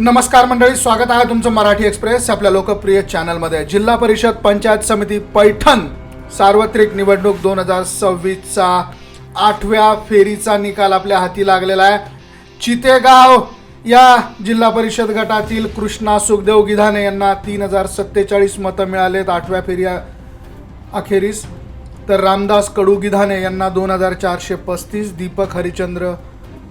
नमस्कार मंडळी स्वागत आहे तुमचं मराठी एक्सप्रेस आपल्या लोकप्रिय चॅनलमध्ये. जिल्हा परिषद पंचायत समिती पैठण सार्वत्रिक निवडणूक दोन हजार सव्वीसचा आठव्या फेरीचा निकाल आपल्या हाती लागलेला आहे. चितेगाव या जिल्हा परिषद गटातील कृष्णा सुखदेव गिधाने यांना तीन हजार सत्तेचाळीस मतं मिळालेत आठव्या फेरी अखेरीस. तर रामदास कडू गिधाने यांना दोन हजार चारशे पस्तीस दीपक हरिचंद्र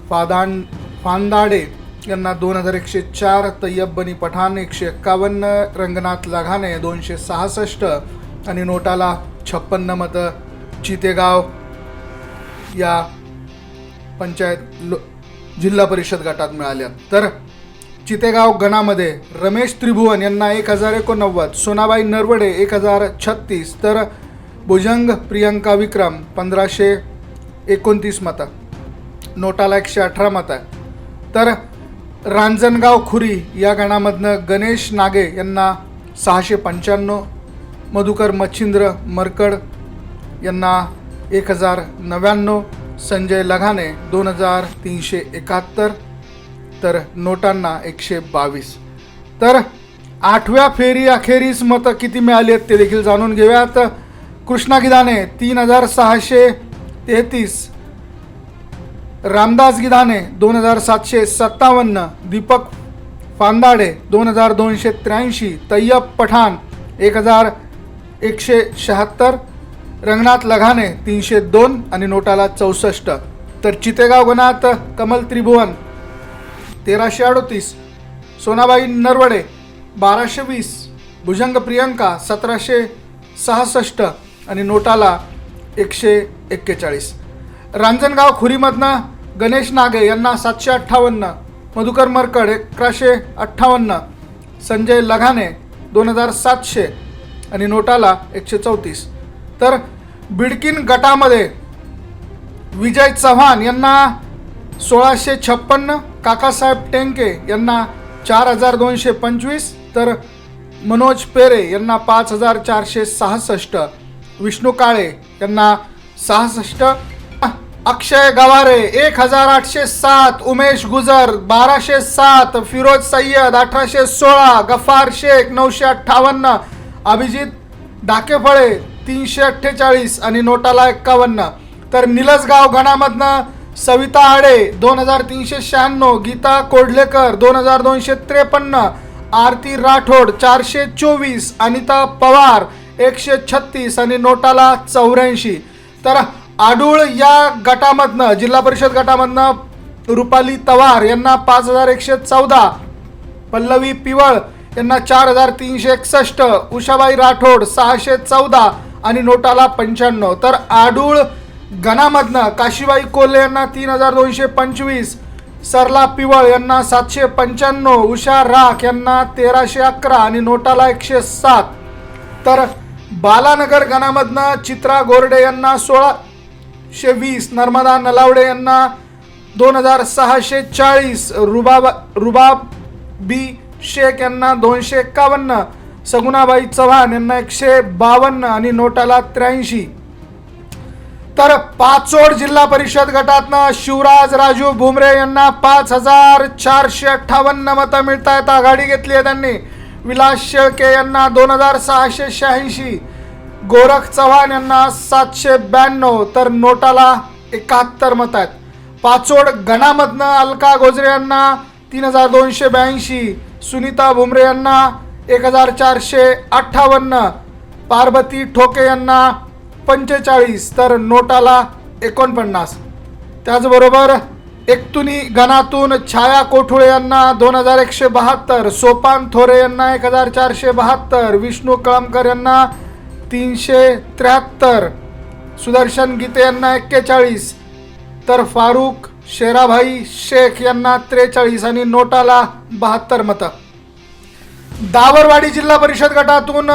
फादान फांदाडे यांना दोन हजार एकशे चार तय्यब बनी पठाण एकशे एक्कावन्न रंगनाथ लघाने दोनशे सहासष्ट आणि नोटाला छप्पन्न मतं चितेगाव या पंचायत लो जिल्हा परिषद गटात मिळाल्या तर चितेगाव गणामध्ये रमेश त्रिभुवन यांना एक हजार एकोणनव्वद सोनाबाई नरवडे एक हजार छत्तीस तर भुजंग प्रियंका विक्रम पंधराशे एकोणतीस मतं नोटाला एकशे अठरा मतं आहे तर रांजणगाव खुरी या गणामधनं गणेश नागे यांना सहाशे पंच्याण्णव मधुकर मच्छिंद्र मरकड यांना एक हजार नव्याण्णव संजय लघाने दोन हजार तीनशे एकाहत्तर तर नोटांना एकशे बावीस. तर आठव्या फेरी अखेरीस मतं किती मिळाली आहेत ते देखील जाणून घेऊयात. कृष्णा गिदाने तीन हजार सहाशे तेहतीस रामदास गिधाने दोन हजार सातशे सत्तावन्न दीपक फांदाडे दोन हजार दोनशे त्र्याऐंशी तय्यब पठाण एक हजार एकशे शहात्तर रंगनाथ लघाने तीनशे दोन आणि नोटाला चौसष्ट. तर चितेगाव गणात कमल त्रिभुवन तेराशे अडोतीस. सोनाबाई नरवडे बाराशे वीस. भुजंग प्रियंका सतराशे सहासष्ट आणि नोटाला एकशे एक्केचाळीस. रांजणगाव खुरीमधनं गणेश नागे यांना सातशे अठ्ठावन्न मधुकर मरकड अकराशे अठ्ठावन्न संजय लघाने दोन हजार सातशे आणि नोटाला एकशे चौतीस. तर बिडकीन गटामध्ये विजय चव्हाण यांना सोळाशे छप्पन्न काकासाहेब टेंके यांना चार हजार दोनशे पंचवीस तर मनोज पेरे यांना पाच हजार चारशे सहासष्ट विष्णू काळे यांना सहासष्ट अक्षय गवारे एक हजार आठशे सात उमेश गुजर बाराशे सात फिरोज सय्यद अठराशे सोळा गफार शेख नऊशे अठ्ठावन्न अभिजित डाकेफळे तीनशे अठ्ठेचाळीस आणि नोटाला एक्कावन्न. तर निलसगाव गणामधनं सविता आडे दोन हजार तीनशे शहाण्णव. गीता कोडलेकर दोन हजार दोनशे त्रेपन्न. आरती राठोड चारशे चोवीस. अनिता पवार एकशे छत्तीस आणि नोटाला चौऱ्याऐंशी. तर आडूळ या गटामधनं जिल्हा परिषद गटामधनं रुपाली तवार यांना पाच हजार एकशे चौदा पल्लवी पिवळ यांना चार हजार तीनशे एकसष्ट उषाबाई राठोड सहाशे चौदा आणि नोटाला पंच्याण्णव. तर आडूळ गणामधनं काशीबाई कोल्हे यांना तीन हजार दोनशे पंचवीस सरला पिवळ यांना सातशे पंच्याण्णव उषा राख यांना तेराशे अकरा आणि नोटाला एकशे सात. तर बालानगर गणामधनं चित्रा गोरडे यांना सोळा सोळाशे वीस नर्मदा नलावडे यांना दोन हजार सहाशे चाळीस रुबाब रुबाब बी शेख यांना दोनशे एक्कावन्न सगुणाबाई चव्हाण यांना एकशे बावन्न आणि नोटाला त्र्याऐंशी. तर पाचोड जिल्हा परिषद गटातनं शिवराज राजू भुमरे यांना पाच हजार चारशे अठ्ठावन्न मतं मिळतायत. आघाडी घेतली आहे त्यांनी. विलास शेळके यांना दोन हजार सहाशे शहाऐंशी. गोरख चव्हाण यांना सातशे ब्याण्णव तर नोटाला एकाहत्तर मत आहेत. पाचोड गणामधनं अलका गोजरे यांना तीन हजार दोनशे ब्याऐंशी सुनीता भुमरे यांना एक हजार चारशे अठ्ठावन्न पार्वती ठोके यांना पंचेचाळीस तर नोटाला एकोणपन्नास. त्याचबरोबर एकतुनी गणातून छाया कोठुळे यांना दोन हजार एकशे बहात्तर सोपान थोरे यांना एक हजार चारशे बहात्तर विष्णू कळमकर यांना तीनशे त्र्याहत्तर. सुदर्शन गीते यांना एक्केचाळीस. तर फारूक शेराभाई शेख यांना त्रेचाळीस आणि नोटाला बहात्तर मतं. दावरवाडी जिल्हा परिषद गटातून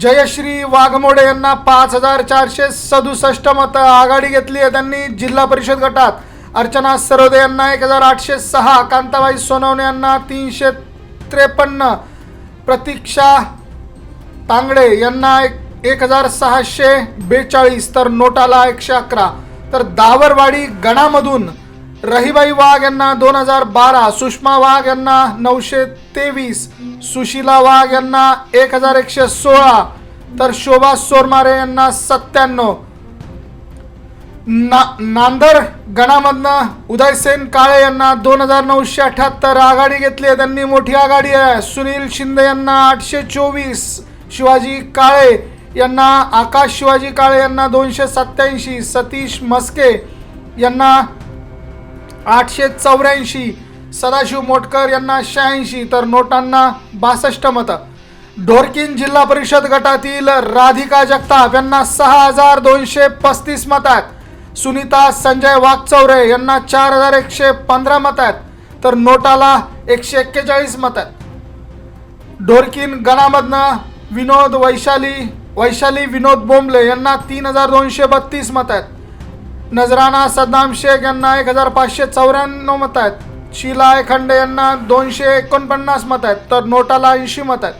जयश्री वाघमोडे यांना पाच हजार चारशे सदुसष्ट मतं आघाडी घेतली आहे त्यांनी जिल्हा परिषद गटात. अर्चना सरोदे यांना एक हजार आठशे सहा कांताबाई सोनवणे यांना तीनशे त्रेपन्न प्रतीक्षा तांगडे यांना एक एक हजार सहाशे बेचाळीस तर नोटाला एकशे अकरा. तर दावरवाडी गणामधून रहीबाई वाघ यांना दोन हजार बारा सुषमा वाघ यांना नऊशे तेवीस सुशीला वाघ यांना एक हजार एकशे सोळा तर शोभा सोरमारे यांना सत्त्याण्णव. ना नांदर गणामधनं उदयसेन काळे यांना दोन हजार नऊशे अठ्याहत्तर आघाडी घेतली आहे. त्यांनी मोठी आघाडी आहे. सुनील शिंदे यांना आठशे चोवीस शिवाजी काळे यांना आकाश शिवाजी काळे यांना दोनशे सत्याऐंशी सतीश मस्के यांना आठशे चौऱ्याऐंशी सदाशिव मोटकर यांना शहाऐंशी तर नोटांना बासष्ट मतं. ढोरकीन जिल्हा परिषद गटातील राधिका जगताप यांना सहा हजार दोनशे पस्तीस मत आहेत. सुनीता संजय वाघचौरे यांना चार हजार एकशे पंधरा मत आहेत. तर नोटाला एकशे एक्केचाळीस मत आहेत. ढोरकीन गणामधनं विनोद वैशाली वैशाली विनोद बोंबले यांना तीन हजार दोनशे बत्तीस मत आहेत. नजराना सद्दाम शेख यांना एक हजार पाचशे चौऱ्याण्णव मत आहेत. शीला खंडे यांना दोनशे एकोणपन्नास मत आहेत तर नोटाला ऐंशी मत आहेत.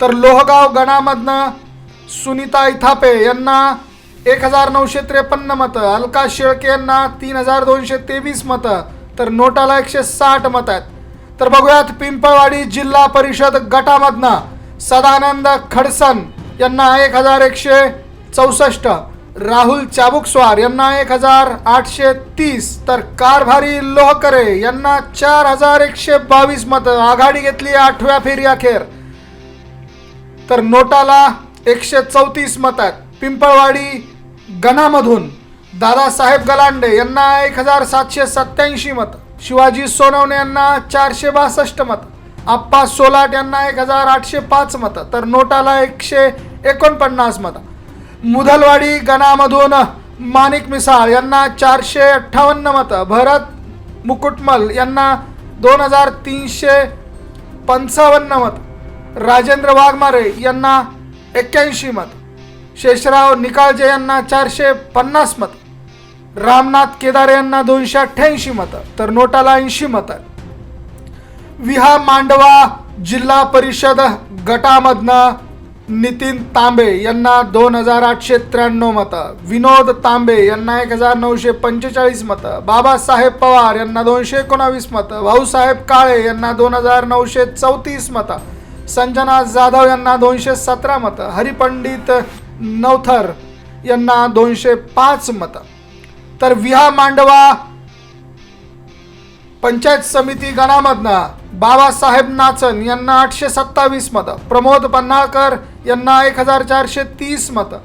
तर लोहगाव गणामधनं सुनीता इथापे यांना एक हजार नऊशे त्रेपन्न मतं अलका शेळके यांना तीन हजार दोनशे तेवीस मतं तर नोटाला एकशे साठ मतं आहेत. तर बघूयात पिंपळवाडी जिल्हा परिषद गटामधनं सदानंद खडसन यांना एक हजार एकशे चौसष्ट. राहुल चाबुकस्वार यांना एक हजार आठशे तीस. तर कारभारी लोहकरे यांना चार हजार एकशे बावीस मतं. आघाडी घेतली आठव्या फेरी अखेर. तर नोटाला एकशे चौतीस मत पिंपळवाडी गणामधून दादासाहेब गलांडे यांना एक हजार सातशे सत्याऐंशी मत. शिवाजी सोनवणे यांना चारशे बासष्ट मत. आप्पा सोलाट यांना एक हजार आठशे पाच मतं तर नोटाला एकशे एकोणपन्नास मतं. मुधलवाडी गणामधून माणिक मिसाळ यांना चारशे अठ्ठावन्न मतं भरत मुकुटमल यांना दोन हजार तीनशे पंचावन्न मत राजेंद्र वाघमारे यांना एक्क्याऐंशी मत शेषराव निकाळजे यांना चारशे पन्नास मत रामनाथ केदारे यांना दोनशे अठ्ठ्याऐंशी मतं तर नोटाला ऐंशी मतं. विहा मांडवा जिल्हा परिषद गटामधनं नितीन तांबे यांना दोन हजार आठशे त्र्याण्णव मतं विनोद तांबे यांना एक हजार नऊशे पंचेचाळीस मतं बाबासाहेब पवार यांना दोनशे एकोणावीस मतं भाऊसाहेब काळे यांना दोन हजार नऊशे चौतीस मतं संजना जाधव यांना दोनशे सतरा मतं हरिपंडित नवथर यांना दोनशे पाच मतं. तर विहा मांडवा पंचायत समिती गणामधनं बाबासाहेब नाचन यांना आठशे सत्तावीस मतं प्रमोद पन्हाळकर यांना एक हजार चारशे तीस मतं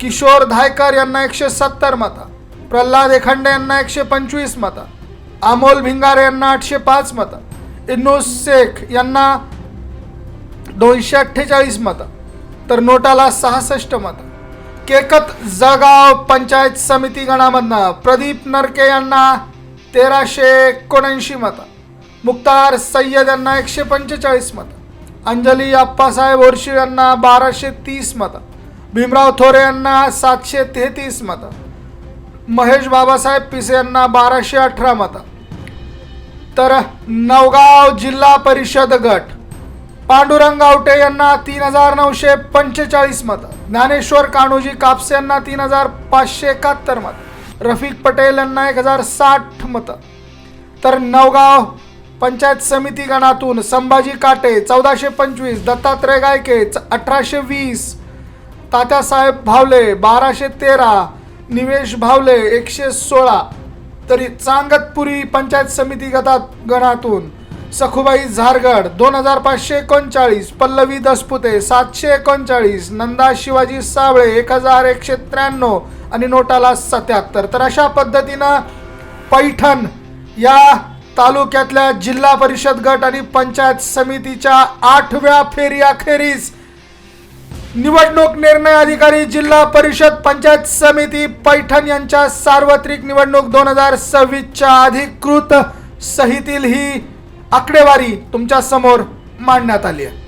किशोर धायकर यांना एकशे सत्तर मतं प्रल्हाद एखंडे यांना एकशे पंचवीस मतं अमोल भिंगारे यांना आठशे पाच मतं इनोस शेख यांना दोनशे अठ्ठेचाळीस मतं तर नोटाला सहासष्ट मतं. केकत जळगाव पंचायत समिती गणामधनं प्रदीप नरके यांना तेराशे एकोणऐंशी मतं. मुक्तार सय्यद यांना एकशे पंचेचाळीस मतं. अंजली आप्पासाहेब ओरशी यांना बाराशे तीस मतं. भीमराव थोरे यांना सातशे तेहतीस मतं. महेश बाबासाहेब पिसे यांना बाराशे अठरा मतं. तर नवगाव जिल्हा परिषद गट. पांडुरंग आवटे यांना तीन हजार नऊशे पंचेचाळीस मतं. ज्ञानेश्वर कान्होजी कापसे यांना तीन हजार पाचशे एकाहत्तर मतं. रफिक पटेल यांना एक हजार साठ मतं. तर नवगाव पंचायत समिती गणातून संभाजी काटे चौदाशे पंचवीस दत्तात्रय गायके अठराशे वीस तात्यासाहेब भावले बाराशे तेरा निवेश भावले एकशे सोळा. तरी चांगतपुरी पंचायत समिती गटात गणातून सखुबाई झारगड दोन हजार पाचशे एकोणचाळीस पल्लवी दसपुते सातशे एकोणचाळीस नंदा शिवाजी सावळे एक हजार एकशे त्र्याण्णव आणि नोटाला सत्याहत्तर. तर अशा पद्धतीनं पैठण या तालुक्यातल्या जिल्हा परिषद गट आणि पंचायत समितीच्या आठव्या फेरी अखेरीस निवडणूक निर्णय अधिकारी जिल्हा परिषद पंचायत समिती पैठण यांच्या सार्वत्रिक निवडणूक दोन हजार सव्वीसच्या अधिकृत सहीतील ही आकडेवारी तुमच्यासमोर मांडण्यात आली आहे.